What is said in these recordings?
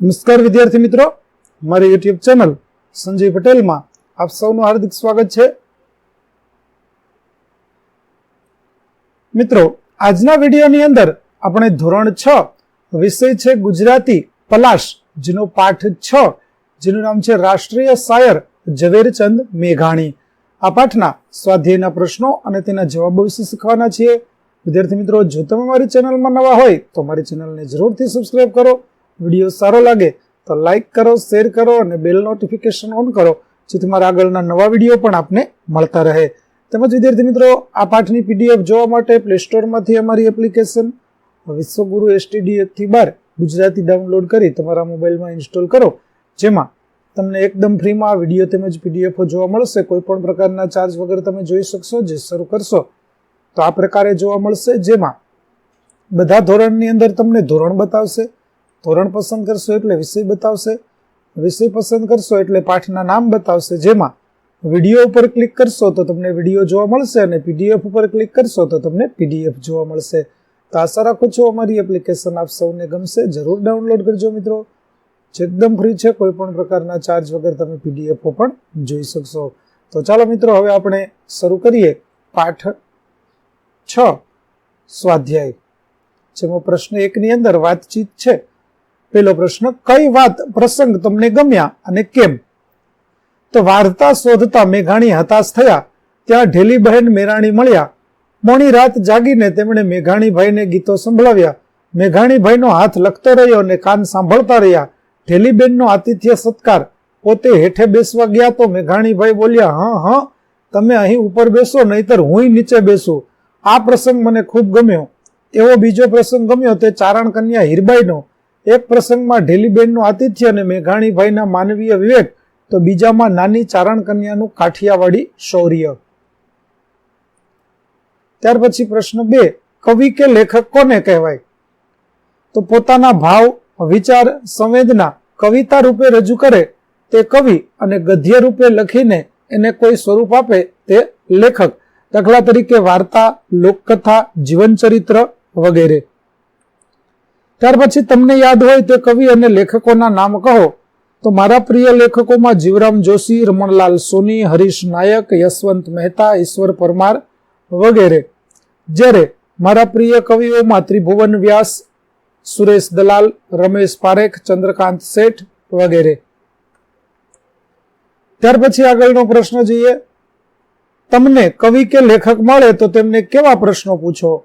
નમસ્કાર વિદ્યાર્થી મિત્રો. મારી યુટ્યુબ ચેનલ સંજય પટેલમાં આપ સૌનું હાર્દિક સ્વાગત છે. મિત્રો, આજના વિડીયોની અંદર આપણે ધોરણ છ, વિષય છે ગુજરાતી પલાશ, જેનો પાઠ છ, જેનું નામ છે રાષ્ટ્રીય શાયર ઝવેરચંદ મેઘાણી. આ પાઠના સ્વાધ્યાયના પ્રશ્નો અને તેના જવાબો વિશે શીખવાના છીએ. વિદ્યાર્થી મિત્રો, જો તમે મારી ચેનલમાં નવા હોય તો મારી ચેનલને જરૂરથી સબસ્ક્રાઈબ કરો. વીડિયો સારો લાગે તો લાઈક કરો, શેર કરો અને બેલ નોટિફિકેશન ઓન કરો, જેથી મારા આગળના નવા વીડિયો પણ આપને મળતા રહે. તેમજ વિદ્યાર્થી મિત્રો, આ પાઠની પીડીએફ જોવા માટે પ્લે સ્ટોરમાંથી અમારી એપ્લિકેશન વિશ્વગુરુ એસટીડીએફથી બાર ગુજરાતી ડાઉનલોડ કરી તમારા મોબાઈલમાં ઇન્સ્ટોલ કરો, જેમાં તમને એકદમ ફ્રીમાં વીડિયો તેમજ પીડીએફો જોવા મળશે. કોઈ પણ પ્રકારના ચાર્જ વગર તમે જોઈ શકશો, જે શરૂ કરશો, તો આ પ્રકારે જોવા મળશે, જેમાં બધા ધોરણની અંદર તમને ધોરણ બતાવશે ધોરણ પસંદ કરશો એટલે વિષય બતાવશે. વિષય પસંદ કરશો એટલે પાઠના નામ બતાવશે. જેમાં વીડિયો ઉપર ક્લિક કરશો તો તમને વીડિયો જોવા મળશે અને પીડીએફ ઉપર ક્લિક કરશો તો તમને પીડીએફ જોવા મળશે. તો આશા રાખું છું અમારી એપ્લિકેશન આપ સૌને ગમશે. જરૂર ડાઉનલોડ કરજો મિત્રો. જે એકદમ ફ્રી છે કોઈ પણ પ્રકારના ચાર્જ વગર તમે પીડીએફો પણ જોઈ શકશો. તો ચાલો મિત્રો, હવે આપણે શરૂ કરીએ. પાઠ છ સ્વાધ્યાય. જેમાં પ્રશ્ન એકની અંદર વાતચીત છે. પેલો પ્રશ્ન, કઈ વાત પ્રસંગ તમને ગમ્યા અને કેમ? તો વાર્તા શોધતા મેઘાણી હતાશ થયા. ત્યાં ઢેલીબહેન મેરાણી મળ્યા. મોડી રાત જાગીને તેમણે મેઘાણીભાઈને ગીતો સંભળાવ્યા. મેઘાણીભાઈનો હાથ લખતો રહ્યો અને કાન સાંભળતા રહ્યા. ઢેલીબેનનો આતિથ્ય સત્કાર. પોતે હેઠે બેસવા ગયા તો મેઘાણીભાઈ બોલ્યા, હા હા, તમે અહીં ઉપર બેસો, નહીતર હું નીચે બેસું. આ પ્રસંગ મને ખૂબ ગમ્યો. એવો બીજો પ્રસંગ ગમ્યો તે ચારણ કન્યા હીરબાઈનો. એક પ્રસંગમાં ઢેલીબેનનું આતિથ્ય અને મેઘાણીભાઈના માનવીય વિવેક, તો બીજામાં નાની ચારણ કન્યાનું કાઠિયાવાડી શૌર્ય. ત્યાર પછી પ્રશ્ન બે, કવિ કે લેખક કોને કહેવાય? તો પોતાના ભાવ, વિચાર, સંવેદના કવિતા રૂપે રજૂ કરે, તે કવિ અને ગદ્ય રૂપે લખીને એને કોઈ સ્વરૂપ આપે, તે લેખક. દાખલા તરીકે વાર્તા, લોકકથા, જીવનચરિત્ર વગેરે. ત્યાર પછી તમને યાદ હોય તે કવિ અને લેખકોના નામ કહો. તો મારા પ્રિય લેખકોમાં જીવરામ જોશી, રમણલાલ સોની, હરીશ નાયક, યશવંત મહેતા, ઈશ્વર પરમાર વગેરે. જ્યારે મારા પ્રિય કવિઓમાં ત્રિભુવન વ્યાસ, સુરેશ દલાલ, રમેશ પારેખ, ચંદ્રકાંત શેઠ વગેરે. ત્યાર પછી આગળનો પ્રશ્ન જોઈએ. તમને કવિ કે લેખક મળે તો તેમને કેવા પ્રશ્નો પૂછો?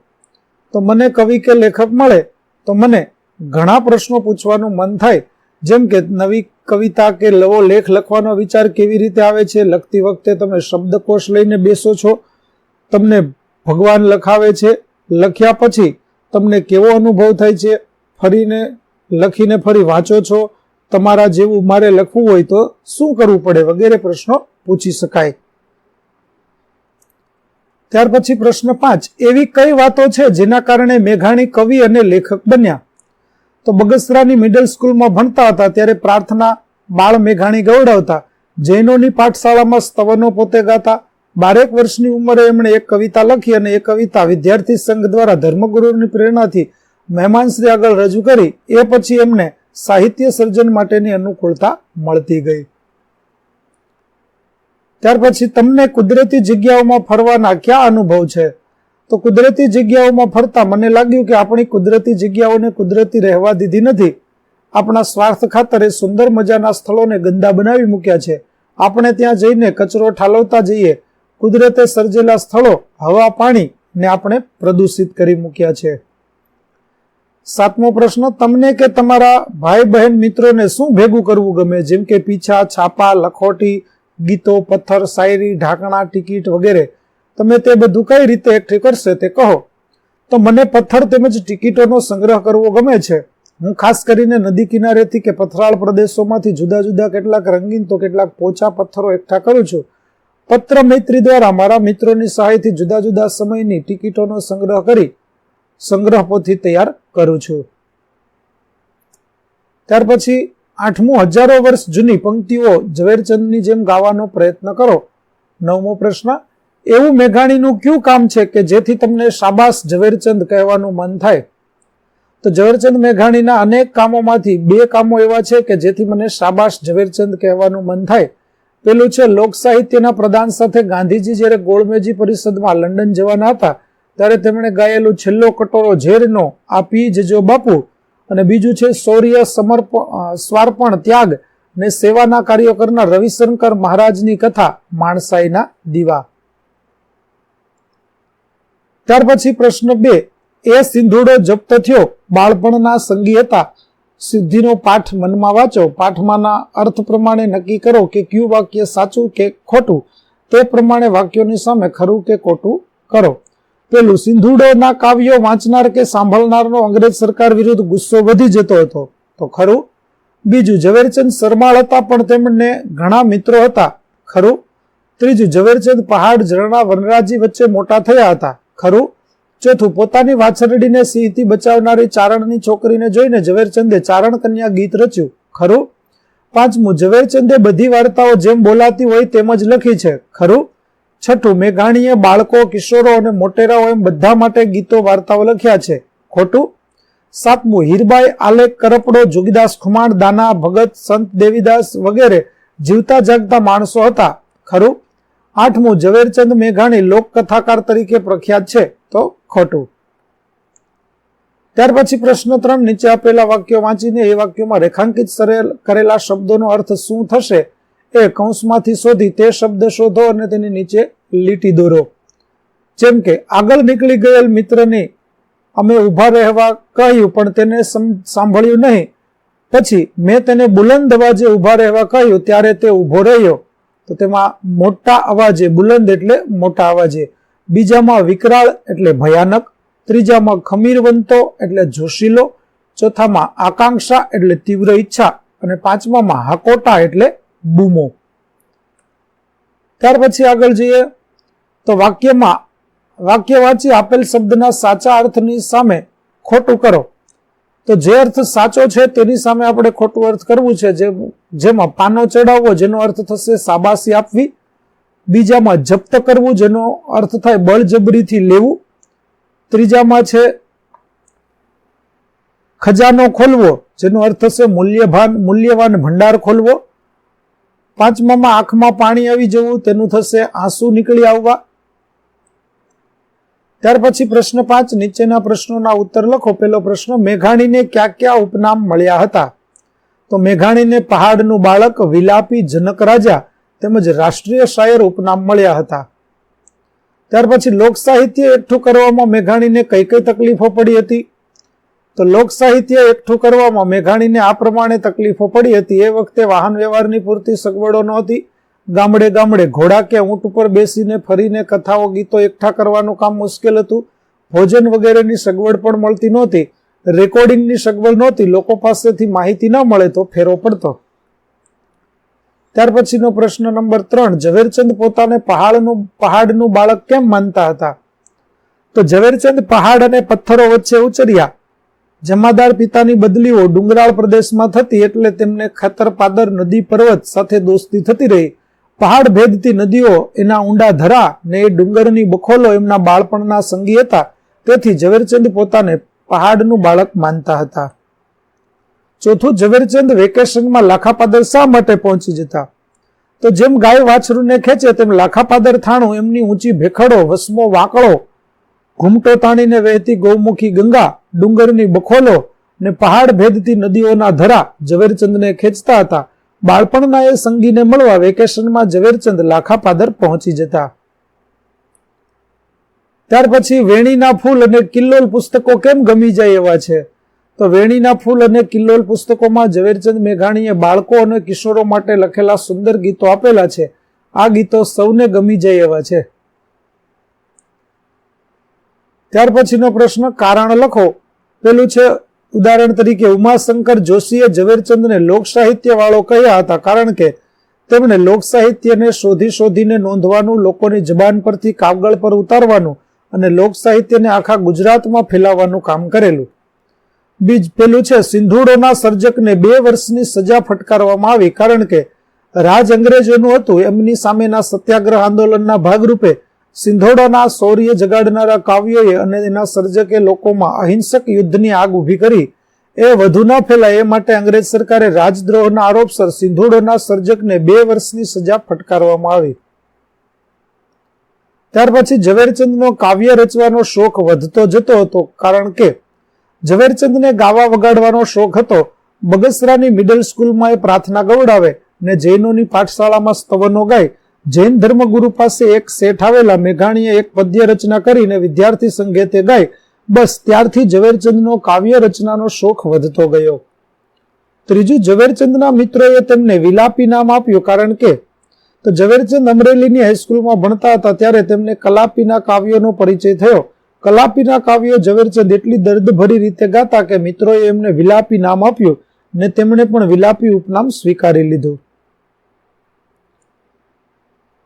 તો મને કવિ કે લેખક મળે તો મને ઘણા પ્રશ્નો પૂછવાનું મન થાય. જેમ કે નવી કવિતા કે લવો લેખ લખવાનો વિચાર કેવી રીતે આવે છે? લખતી વખતે તમે શબ્દકોશ લઈને બેસો છો. તમને ભગવાન લખાવે છે. લખ્યા પછી તમને કેવો અનુભવ થાય છે? ફરીને લખીને ફરી વાંચો છો. તમારા જેવું મારે લખવું હોય તો શું કરવું પડે? વગેરે પ્રશ્નો પૂછી શકાય. ત્યાર પછી પ્રશ્ન પાંચ, એવી કઈ વાતો છે જેના કારણે મેઘાણી કવિ અને લેખક બન્યા? તો બગસરાની મિડલ સ્કૂલમાં ભણતા હતા ત્યારે પ્રાર્થના બાળ મેઘાણી ગૌડાવતા જૈનોની પાઠશાળામાં સ્તવનો પોતે ગાતા, બારેક વર્ષની ઉંમરે એમણે એક કવિતા લખી અને એ કવિતા વિદ્યાર્થી સંઘ દ્વારા ધર્મગુરુની પ્રેરણાથી મહેમાનશ્રી આગળ રજૂ કરી, એ પછી એમને સાહિત્ય સર્જન માટેની અનુકૂળતા મળતી ગઈ. ત્યાર પછી તમને કુદરતી જગ્યાઓમાં ફરવાના ક્યાં અનુભવ છે? તો કુદરતી જગ્યાઓમાં ફરતા મને લાગ્યું કે આપણી કુદરતી જગ્યાઓને કુદરતી રહેવા દીધી નથી. આપણા સ્વાર્થ ખાતર સુંદર મજાના સ્થળોને ગંદા બનાવી મૂક્યા છે. આપણે ત્યાં જઈને કચરો ઠાલવતા જઈએ. કુદરતે સર્જેલા સ્થળો, હવા, પાણી ને આપણે પ્રદૂષિત કરી મૂક્યા છે. સાતમો પ્રશ્ન, તમને કે તમારા ભાઈ બહેન મિત્રોને શું ભેગું કરવું ગમે? જેમ કે પીછા, છાપા, લખોટી ગીતો, પથ્થર, શાયરી, ઢાંકણા, ટિકિટ વગેરે. તમે તે બધું કઈ રીતે એકઠી કરશે તે કહો. તો મને પથ્થર તેમજ ટિકિટોનો સંગ્રહ કરવો ગમે છે. હું ખાસ કરીને નદી કિનારેથી કે પથરાળ પ્રદેશોમાંથી જુદા જુદા કેટલાક રંગીન તો કેટલાક પોચા પથ્થરો એકઠા કરું છું. પત્ર મૈત્રી દ્વારા મારા મિત્રોની સહાયથી જુદા જુદા સમયની ટિકિટોનો સંગ્રહ કરી સંગ્રહ પોથી તૈયાર કરું છું. ત્યાર પછી આઠમું, હજારો વર્ષ જૂની પંક્તિઓ ઝવેરચંદની જેમ ગાવાનો પ્રયત્ન કરો. નવમો પ્રશ્ન, એવું મેઘાણીનું કયું કામ છે કે જેથી તમને શાબાશ ઝવેરચંદ કહેવાનું મન થાય? તો ઝવેરચંદ મેઘાણીના અનેક કામોમાંથી બે કામો એવા છે કે જેથી મને શાબાશ ઝવેરચંદ કહેવાનું મન થાય. પેલું છે, લોક સાહિત્યના પ્રદાન સાથે ગાંધીજી જ્યારે ગોળમેજી પરિષદમાં લંડન જવાના હતા, ત્યારે તેમણે ગાયેલું છેલ્લો કટોરો ઝેરનો આ પી જજો બાપુ. અને બીજું છે શૌર્ય સમર્પણ સ્વાર્પણ, ત્યાગ ને સેવાના કાર્યો કરનાર રવિશંકર મહારાજની કથા માણસાઈના દીવા. ત્યાર પછી પ્રશ્ન બે, એ સિંધુડો જપ્ત થયો, બાળપણના સંગી હતા. સિદ્ધિનો પાઠ મનમાં વાંચો, પાઠમાંના અર્થ પ્રમાણે નક્કી કરો કે કયું વાક્ય સાચું કે ખોટું, તે પ્રમાણે વાક્યોની સામે ખરું કે ખોટું કરો. પેલું સિંધુડોના કાવ્યો વાંચનાર કે સાંભળનારનો અંગ્રેજ સરકાર વિરુદ્ધ ગુસ્સો વધી જતો હતો. તો ખરું? બીજું, ઝવેરચંદ સરમાળ હતા પણ તેમને ઘણા મિત્રો હતા. ખરું? ત્રીજું, ઝવેરચંદ પહાડ ઝરણા વનરાજી વચ્ચે મોટા થયા હતા. ખરું? ચોથું, પોતાની વાછરડીને સિંહથી બચાવનારી ચારણની છોકરીને જોઈને ઝવેરચંદે ચારણ કન્યા ગીત રચ્યું. ખરું? પાંચમું, ઝવેરચંદે બધી વાર્તાઓ જેમ બોલાતી હોય તેમ જ લખી છે. ખરું? છઠ્ઠું, મેઘાણીએ બાળકો, કિશોરો અને મોટેરાઓ એમ બધા માટે ગીતો, વાર્તાઓ લખ્યા છે. ખોટું? સાતમું, હીરબાઈ આલેખ કરપડો, જોગીદાસ ખુમાણ, દાના, ભગત, સંત દેવીદાસ વગેરે જીવતા જાગતા માણસો હતા. ખરું? આઠમું, ઝવેરચંદ મેઘાણી લોકકથાકાર તરીકે પ્રખ્યાત છે. તો ખોટું. ત્યાર પછી પ્રશ્ન ત્રણ નીચે આપેલા વાક્યો વાંચીને એ વાક્યોમાં રેખાંકિત કરેલા શબ્દોનો અર્થ શું થશે? એ કૌંસમાંથી શોધી તે શબ્દ શોધો અને તેની નીચે લીટી દોરો. જેમ કે, આગળ નીકળી ગયેલ મિત્રને અમે ઊભા રહેવા કહ્યું, પણ તેને સાંભળ્યું નહીં. પછી મેં તેને બુલંદ અવાજે ઊભા રહેવા કહ્યું, ત્યારે તે ઊભો રહ્યો. તો તેમાં મોટા અવાજે, બુલંદ એટલે મોટા અવાજે. બીજામાં વિકરાળ એટલે ભયાનક, ત્રીજામાં ખમીરવંતો એટલે જોશીલો, ચોથામાં આકાંક્ષા એટલે તીવ્ર ઈચ્છા, અને પાંચમામાં હાકોટા એટલે બૂમો. ત્યાર પછી આગળ જઈએ તો વાક્યમાં, વાક્ય વાંચી આપેલ શબ્દના સાચા અર્થની સામે ખોટું કરો. તો જે અર્થ સાચો છે તેની સામે આપણે ખોટું અર્થ કરવું છે. જેમાં પાનો ચડાવવો, જેનો અર્થ થશે સાબાસી આપવી. બીજામાં જપ્ત કરવું, જેનો અર્થ થાય બળજબરીથી લેવું. ત્રીજામાં છે ખજાનો ખોલવો, જેનો અર્થ થશે મૂલ્યભાન, મૂલ્યવાન ભંડાર ખોલવો. પાંચમામાં આંખમાં પાણી આવી જવું, તેનું થશે આંસુ નીકળી આવવા. ત્યાર પછી પ્રશ્ન પાંચ, નીચેના પ્રશ્નોના ઉત્તર લખો. પેલો પ્રશ્ન, મેઘાણીને ક્યાં ક્યાં ઉપનામ મળ્યા હતા? તો મેઘાણીને પહાડનું બાળક, વિલાપી જનક રાજા તેમજ રાષ્ટ્રીય શાયર ઉપનામ મળ્યા હતા. ત્યાર પછી લોક સાહિત્ય એકઠું કરવામાં મેઘાણીને કઈ કઈ તકલીફો પડી હતી? તો લોક સાહિત્ય એકઠું કરવામાં મેઘાણીને આ પ્રમાણે તકલીફો પડી હતી. એ વખતે વાહન વ્યવહારની પૂરતી સગવડો નહોતી. ગામડે ગામડે ઘોડા કે ઊંટ ઉપર બેસીને ફરીને કથાઓ, ગીતો એકઠા કરવાનું કામ મુશ્કેલ હતું. ભોજન વગેરેની સગવડ પણ મળતી નહોતી. રેકોર્ડિંગની સગવડ નહોતી. લોકો પાસેથી માહિતી ન મળે તો ફેરો પડતો. ત્યાર પછીનો પ્રશ્ન નંબર ત્રણ. ઝવેરચંદ પોતાને પહાડનું પહાડનું બાળક કેમ માનતા હતા? તો ઝવેરચંદ પહાડ અને પથ્થરો વચ્ચે ઉચર્યા જમાદાર પિતાની બદલીઓ ડુંગરાળ પ્રદેશમાં થતી એટલે તેમને ખતર પાદર નદી પર્વત સાથે દોસ્તી થતી રહી. પહાડ ભેદતી નદીઓ એના ઊંડા ધરા ને એ ડુંગરની બખોલો એમના બાળપણના સંગી હતા. તેથી ઝવેરચંદ પોતાને પહાડનું બાળક માનતા હતા. ચોથું, ઝવેરચંદ વેકેશનમાં લાખાપાદર શા માટે પહોંચી જતા? તો જેમ ગાય વાછરૂને ખેંચે તેમ લાખાપાદર થાણું એમની ઊંચી ભેખડો, વસમો, વાંકળો ઘૂમટો તાણીને વહેતી ગૌમુખી ગંગા, ડુંગરની બખોલો ને પહાડ ભેદતી નદીઓના ધરા ઝવેરચંદને ખેંચતા હતા. બાળપણના એ સંગીને મળવા વેકેશનમાં ઝવેરચંદ લાખાપાદર પહોંચી જતા. ત્યાર પછી વેણીના ફૂલ અને કિલ્લોલ પુસ્તકો કેમ ગમી જાય એવા છે? તો વેણીના ફૂલ અને કિલ્લોલ પુસ્તકોમાં ઝવેરચંદ મેઘાણીએ બાળકો અને કિશોરો માટે લખેલા સુંદર ગીતો આપેલા છે. આ ગીતો સૌને ગમી જાય એવા છે. ત્યાર પછીનો પ્રશ્ન કારણ લખો. પેલું છે, ઉદાહરણ તરીકે ઉમાશંકર જોશીએ ઝવેરચંદને લોક સાહિત્ય વાળો કહ્યા હતા કારણ કે તેમણે લોક સાહિત્યને શોધી શોધીને નોંધવાનું, લોકોની જબાન પરથી કાગળ પર ઉતારવાનું અને લોક સાહિત્યને આખા ગુજરાતમાં ફેલાવવાનું કામ કરેલું. બીજ પેલું છે, સિંધુડોના સર્જકને બે વર્ષની સજા ફટકારવામાં આવી કારણ કે રાજ અંગ્રેજોનું હતું, એમની સામેના સત્યાગ્રહ આંદોલનના ભાગરૂપે સિંધોડાના શૌર્ય જગાડનારા કાવ્યોએ અને એના સર્જકે લોકોમાં અહિંસક યુદ્ધની આગ ઊભી કરી. એ વધુ ન ફેલાય એ માટે અંગ્રેજ સરકારે રાજદ્રોહના આરોપસર સિંધોડોના સર્જકને બે વર્ષની સજા ફટકારવામાં આવી. ત્યાર પછી ઝવેરચંદનો કાવ્ય રચવાનો શોખ વધતો જતો હતો કારણ કે ઝવેરચંદને ગાવા વગાડવાનો શોખ હતો. બગસરાની મિડલ સ્કૂલમાં એ પ્રાર્થના ગવડાવે ને જૈનોની પાઠશાળામાં સ્તવનો ગાય જૈન ધર્મગુરુ પાસે એક શેઠ આવેલા મેઘાણીએ એક પદ્ય રચના કરીને વિદ્યાર્થી સંઘે તે ગાય. બસ ત્યારથી ઝવેરચંદનો કાવ્ય રચનાનો શોખ વધતો ગયો. ત્રીજું, ઝવેરચંદના મિત્રોએ તેમને વિલાપી નામ આપ્યું કારણ કે તો ઝવેરચંદ અમરેલીની હાઈસ્કૂલમાં ભણતા હતા ત્યારે તેમને કલાપીના કાવ્યોનો પરિચય થયો. કલાપીના કાવ્યો ઝવેરચંદ એટલી દર્દભરી રીતે ગાતા કે મિત્રોએ એમને વિલાપી નામ આપ્યું ને તેમણે પણ વિલાપી ઉપનામ સ્વીકારી લીધું.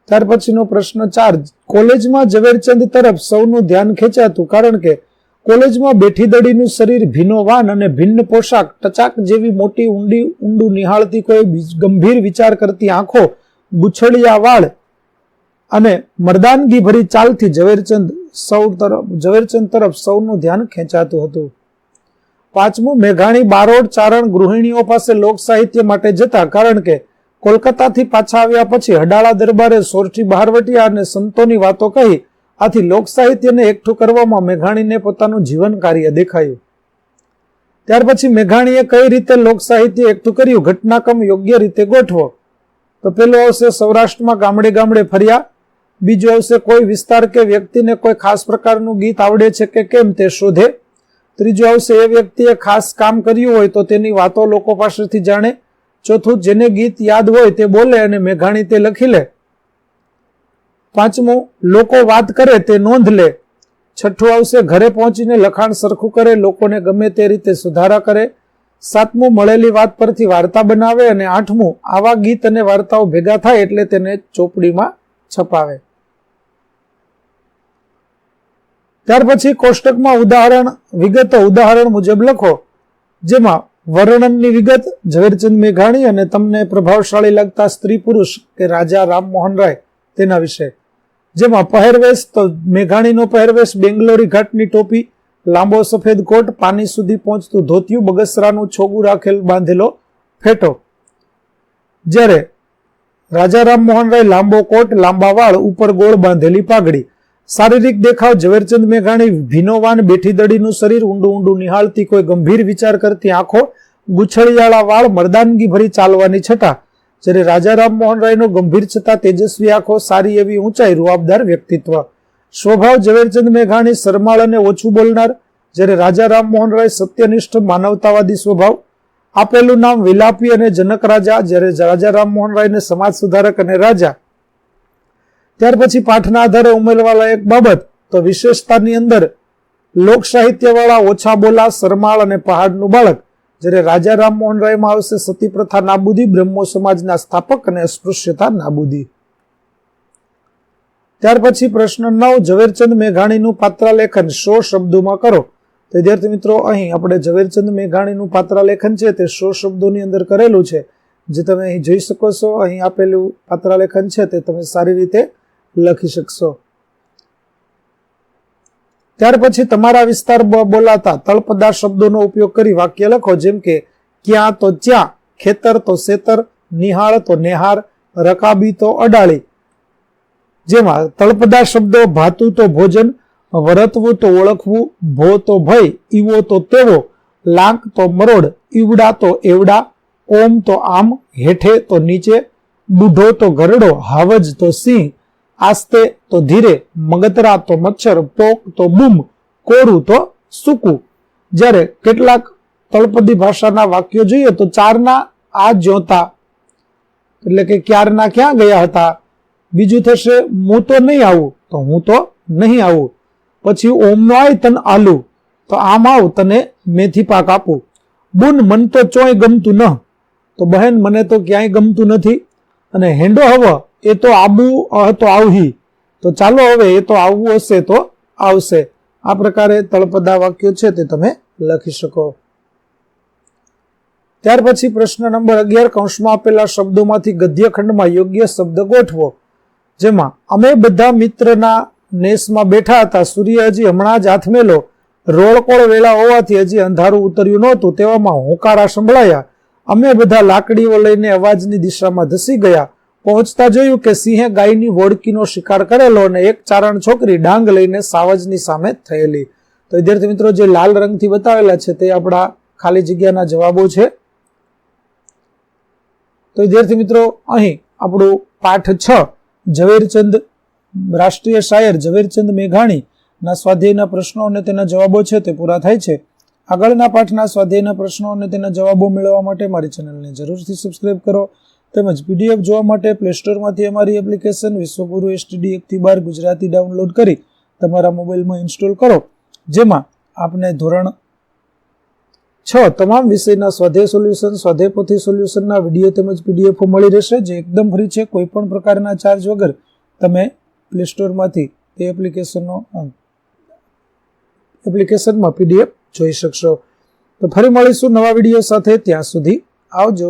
ત્યાર પછીનો પ્રશ્ન ચાર. કોલેજમાં ઝવેરચંદ તરફ સૌનું ધ્યાન ખેંચાતું કારણ કે કોલેજમાં બેઠી દડીનું શરીર ભીનો વાન અને ભિન્ન પોશાક, ટચાક જેવી મોટી ઊંડી ઊંડું નિહાળતી કોઈ ગંભીર વિચાર કરતી આંખો ગુછડિયા વાળ અને મર્દાનગી ભરી ચાલથી ઝવેરચંદ સૌ તરફ, ઝવેરચંદ તરફ સૌનું ધ્યાન ખેંચાતું હતું. પાંચમું, મેઘાણી બારોડ ચારણ ગૃહિણીઓ પાસે લોક સાહિત્ય માટે જતા કારણ કે કોલકાતાથી પાછા આવ્યા પછી હડાળા દરબારે સોરઠી બહારવટીયા અને સંતોની વાતો કહી આથી લોક સાહિત્યને એકઠું કરવામાં મેઘાણીને પોતાનું જીવન કાર્ય દેખાયું. ત્યાર પછી મેઘાણીએ કઈ રીતે લોક સાહિત્ય એકઠું કર્યું, ઘટનાક્રમ યોગ્ય રીતે ગોઠવો? તો પેલો આવશે સૌરાષ્ટ્રમાં ગામડે ગામડે ફર્યા. બીજો આવશે કોઈ વિસ્તાર કે વ્યક્તિને કોઈ ખાસ પ્રકારનું ગીત આવડે છે કે કેમ તે શોધે. ત્રીજું આવશે એ વ્યક્તિએ ખાસ કામ કર્યું હોય તો તેની વાતો લોકો પાસેથી જાણે. ચોથું જેને ગીત યાદ હોય તે બોલે અને મેઘાણી તે લખી લે. પાંચમું, લોકો વાત કરે તે નોંધ લે. છઠ્ઠું આવશે, ઘરે પહોંચીને લખાણ સરખું કરે, લોકોને ગમે તે રીતે સુધારા કરે. સાતમું, મળેલી વાત પરથી વાર્તા બનાવે અને આઠમું, આવા ગીત અને વાર્તાઓ ભેગા થાય એટલે તેને ચોપડીમાં છપાવે. ત્યાર પછી કોષ્ટકમાં ઉદાહરણ, વિગતો ઉદાહરણ મુજબ લખો, જેમાં વર્ણનની વિગત ઝવેરચંદ મેઘાણી અને તમને પ્રભાવશાળી લાગતા સ્ત્રી પુરુષ કે રાજા રામમોહન રાય તેના વિશે. જેમાં પહેરવેશ તો મેઘાણીનો પહેરવેશ બેંગ્લોરી ઘાટની ટોપી, લાંબો સફેદ કોટ, પાની સુધી પહોંચતું ધોતિયું, બગસરાનું છોગું રાખેલ બાંધેલો ફેટો. જ્યારે રાજા રામમોહન રાય લાંબો કોટ, લાંબા વાળ, ઉપર ગોળ બાંધેલી પાઘડી શારીરિક દેખાવ, ઝવેરચંદ મેઘાણી, ભીનોવાન બેઠી દડીનું શરીર ઊંડું ઊંડું નિહાળતી કોઈ ગંભીર વિચાર કરતી આંખો ગુછળિયાળા વાળ મરદાનગી ભરી ચાલવાની છતાં જ્યારે રાજા રામમોહન રાયનો ગંભીર છતાં તેજસ્વી આંખો સારી એવી ઊંચાઈ, રૂઆબદાર વ્યક્તિત્વ. સ્વભાવ, ઝવેરચંદ મેઘાણી શરમાળ અને ઓછું બોલનાર. જ્યારે રાજા રામમોહન રાય સત્યનિષ્ઠ, માનવતાવાદી સ્વભાવ. આપેલું નામ વિલાપી અને જનક રાજા. જ્યારે રાજા રામમોહન રાયને સમાજ સુધારક અને રાજા. ત્યાર પછી પાઠના આધારે ઉમેરવા એક બાબત, તો વિશેષતાની અંદર લોક સાહિત્યવાળા ઓછા બોલા, શરમાળ અને પહાડનું બાળક, જ્યારે રાજા રામમોહન રાયમાં આવશે સતી પ્રથા નાબૂદી, બ્રહ્મો સમાજના સ્થાપક અને અસ્પૃશ્યતા નાબૂદી. ત્યાર પછી પ્રશ્ન નવ, ઝવેરચંદ મેઘાણીનું પાત્રાલેખન સો શબ્દોમાં કરો. તો વિદ્યાર્થી મિત્રો, અહીં આપણે ઝવેરચંદ મેઘાણીનું પાત્રાલેખન છે તે સો શબ્દોની અંદર કરેલું છે. જે તમે અહીં જોઈ શકો છો, અહીં આપેલું પાત્રાલેખન છે તે તમે સારી રીતે લખી શકશો. ત્યાર પછી તમારા વિસ્તાર બોલાતા તળપદાર શબ્દોનો ઉપયોગ કરી વાક્ય લખો, જેમ કે, ક્યાં તો જ્યાં, ખેતર તો સેતર નિહાળ તો નેહાર, રકાબી તો અડાળી. જેમાં તળપદા શબ્દો, ભાતું તો ભોજન, વરતવું તો ઓળખવું, ભો તો ભય, ઈવો તો તેવો, લાંક તો મરોડ, ઈવડા તો એવડા, ઓમ તો આમ, હેઠે તો નીચે બુઢો તો ગરડો, હાવજ તો સિંહ આસ્તે તો ધીરે, મગતરા તો મચ્છર, પોક તો બૂમ, કોરું તો સૂકું. જ્યારે કેટલાક તળપદી ભાષાના વાક્યો જોઈએ તો ચારના આ જોતા એટલે કે ક્યારના ક્યાં ગયા હતા? બીજું થશે, હું તો નહીં આવું. તો હું તો નહીં આવું. પછી ઓમનો આય તન આલુ. તો, આમ આવ, તને મેથી પાક આપું. બુન, મન તો ચોય ગમતું ન તો, બહેન, મને તો ક્યાંય ગમતું નથી. અને હેંડો હવ એ તો આબુ તો આવહી. તો ચાલો હવે એ તો આવવું હશે તો આવશે. આ પ્રકારે તળપદા વાક્યો છે તે તમે લખી શકો. ત્યાર પછી પ્રશ્ન નંબર અગિયાર કૌંસમાં આપેલા શબ્દોમાંથી ગદ્યખંડમાં યોગ્ય શબ્દ ગોઠવો. જેમાં, અમે બધા મિત્રના નેસમાં બેઠા હતા. સૂર્ય હજી હમણાં જ હાથમેલો રોળકોળ વેળા હોવાથી હજી અંધારું ઉતર્યું નહોતું. તેવામાં હોંકારા સંભળાયા. અમે બધા લાકડીઓ લઈને અવાજની દિશામાં ધસી ગયા. પહોંચતા જોયું કે સિંહે ગાયની વોડકીનો શિકાર કરેલો અને એક ચારણ છોકરી ડાંગ લઈને સાવજની સામે થયેલી. તો વિદ્યાર્થી મિત્રો, જે લાલ રંગથી બતાવેલા છે તે આપણા ખાલી જગ્યાના જવાબો છે. તો વિદ્યાર્થી મિત્રો, અહીં આપણું પાઠ છ, ઝવેરચંદ રાષ્ટ્રીય શાયર ઝવેરચંદ મેઘાણીના સ્વાધ્યાયના પ્રશ્નો અને તેના જવાબો છે તે પૂરા થાય છે. આગળના પાઠના સ્વાધ્યાયના પ્રશ્નો અને તેના જવાબો મેળવવા માટે મારી ચેનલને જરૂરથી સબસ્ક્રાઈબ કરો. તેમજ પીડીએફ જોવા માટે પ્લે સ્ટોરમાંથી અમારી એપ્લિકેશન વિશ્વગુરુ એસટીડી એકથી બાર ગુજરાતી ડાઉનલોડ કરી તમારા મોબાઈલમાં ઇન્સ્ટોલ કરો. જેમાં આપને ધોરણ છ તમામ વિષયના સ્વાધ્યાય સોલ્યુશન સ્વાધ્યાય પોથી સોલ્યુશનના વીડિયો તેમજ પીડીએફો મળી રહેશે, જે એકદમ ફ્રી છે. કોઈ પણ પ્રકારના ચાર્જ વગર તમે પ્લે સ્ટોરમાંથી તે એપ્લિકેશનનો એપ્લિકેશનમાં પીડીએફ જોઈ શકશો. તો ફરી મળીશું નવા વીડિયો સાથે. ત્યાં સુધી આવજો.